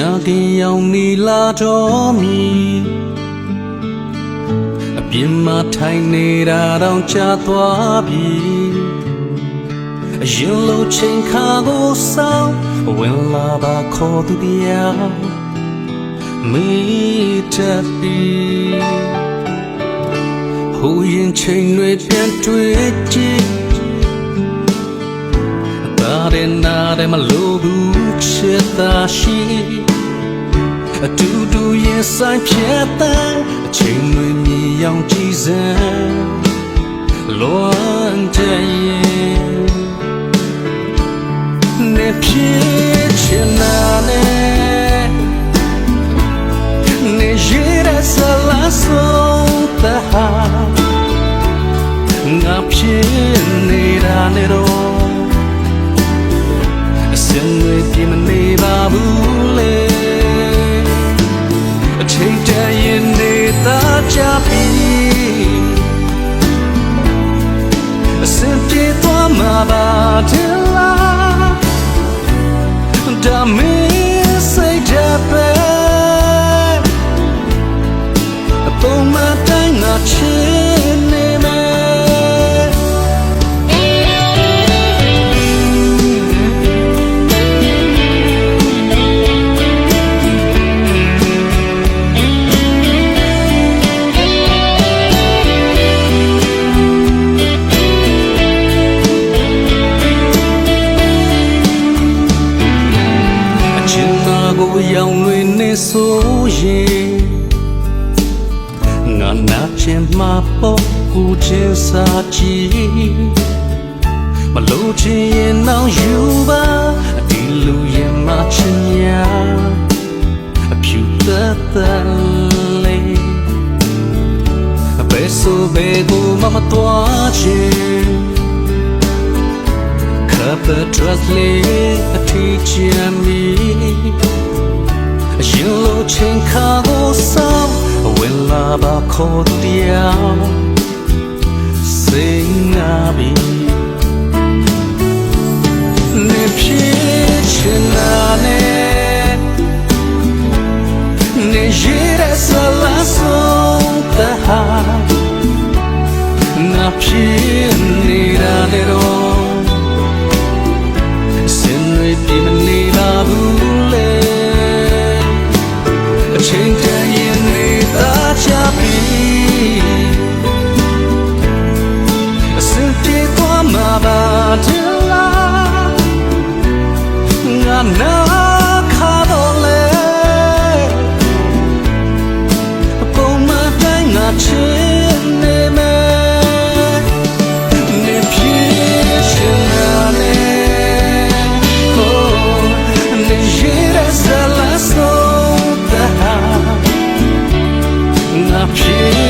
ကြာကင်ရောက်နေလာတော့မီအပြင်းမထိုင်နေတာတော့ကြာသွားပြီအရင်လိုချိန်ခါကိုစောင်းဝင်လာပါခေါ်သူတရားမိတက်ပြီဟိုရင်ချိန်တွေပြန်တွေ့ကြည့်ဒါရင်နာတယ်မလို့ဘူးချစ်တာရှိ အတူတူရင်ဆိုင်ဖြစ်တဲ့အချိန်တွေမြည်ရောင်ကြည်စမ်းလွန်တဲ့ရင်နေဖြစ်ချင်နာနဲ့ ပါတဲ့လားဒါမင်း ရောင်လွင်နေဆိုရင်ငါနာချင်မှာပေါ့ကိုချင်စာကြည့်မလို့ချင်ရင်တော့ယူပါဒီလူရင်မချင်ညာအဖြူသက်သက်လေးအဘယ်ဆိုဘယ်ကိုမမတော်ချင် Cup the trust lay a teacher me အ 吧哭掉，心啊比，你撇去哪里？你依然是拉手的哈，那撇你哪里喽？心里比你那不累，情。是